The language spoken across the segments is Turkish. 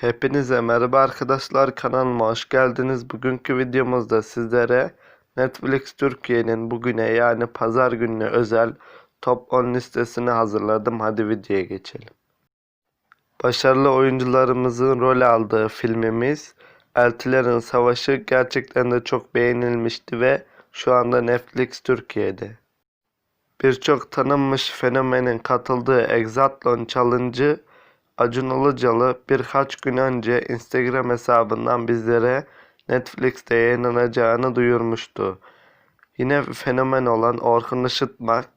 Hepinize merhaba arkadaşlar kanalıma hoş geldiniz. Bugünkü videomuzda sizlere Netflix Türkiye'nin bugüne yani pazar gününe özel top 10 listesini hazırladım. Hadi videoya geçelim. Başarılı oyuncularımızın rol aldığı filmimiz Eltilerin Savaşı gerçekten de çok beğenilmişti ve şu anda Netflix Türkiye'de. Birçok tanınmış fenomenin katıldığı Exatlon Challenge'ı Acun Ilıcalı birkaç gün önce Instagram hesabından bizlere Netflix'te yayınlanacağını duyurmuştu. Yine fenomen olan Orkun Işıtmak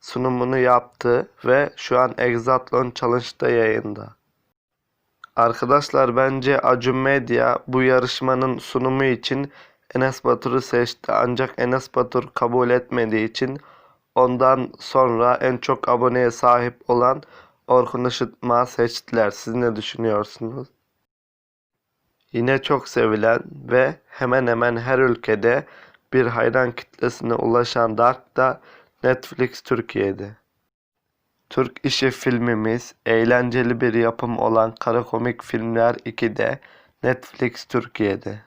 sunumunu yaptı ve şu an Exatlon Challenge'da yayında. Arkadaşlar bence Acun Medya bu yarışmanın sunumu için Enes Batur'u seçti ancak Enes Batur kabul etmediği için ondan sonra en çok aboneye sahip olan Orkun Işıtmak'ı seçtiler. Siz ne düşünüyorsunuz? Yine çok sevilen ve hemen hemen her ülkede bir hayran kitlesine ulaşan Dark da Netflix Türkiye'de. Türk İşi filmimiz eğlenceli bir yapım olan Kara Komik Filmler 2'de Netflix Türkiye'de.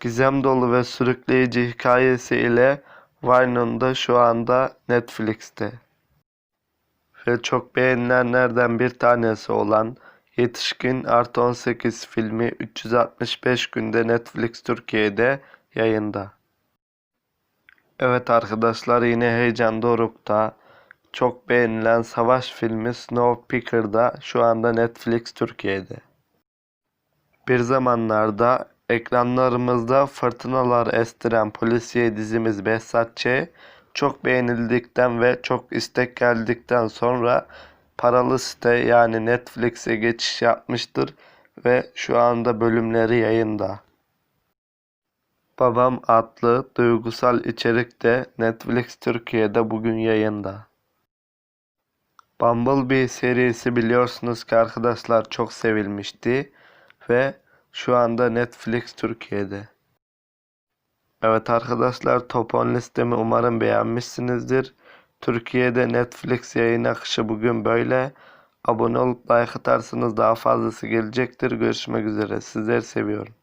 Gizem dolu ve sürükleyici hikayesi ile Vine'ın şu anda Netflix'te. Ve çok beğenilenlerden bir tanesi olan Yetişkin Artı 18 filmi 365 günde Netflix Türkiye'de yayında. Evet arkadaşlar yine heyecan dorukta. Çok beğenilen savaş filmi Snowpiercer'da şu anda Netflix Türkiye'de. Bir zamanlarda ekranlarımızda fırtınalar estiren polisiye dizimiz Behzat Ç. çok beğenildikten ve çok istek geldikten sonra paralı site yani Netflix'e geçiş yapmıştır ve şu anda bölümleri yayında. Babam adlı duygusal içerik de Netflix Türkiye'de bugün yayında. Bumblebee serisi biliyorsunuz ki arkadaşlar çok sevilmişti ve şu anda Netflix Türkiye'de. Evet arkadaşlar top 10 listemi umarım beğenmişsinizdir. Türkiye'de Netflix yayın akışı bugün böyle. Abone olup like atarsanız daha fazlası gelecektir. Görüşmek üzere. Sizleri seviyorum.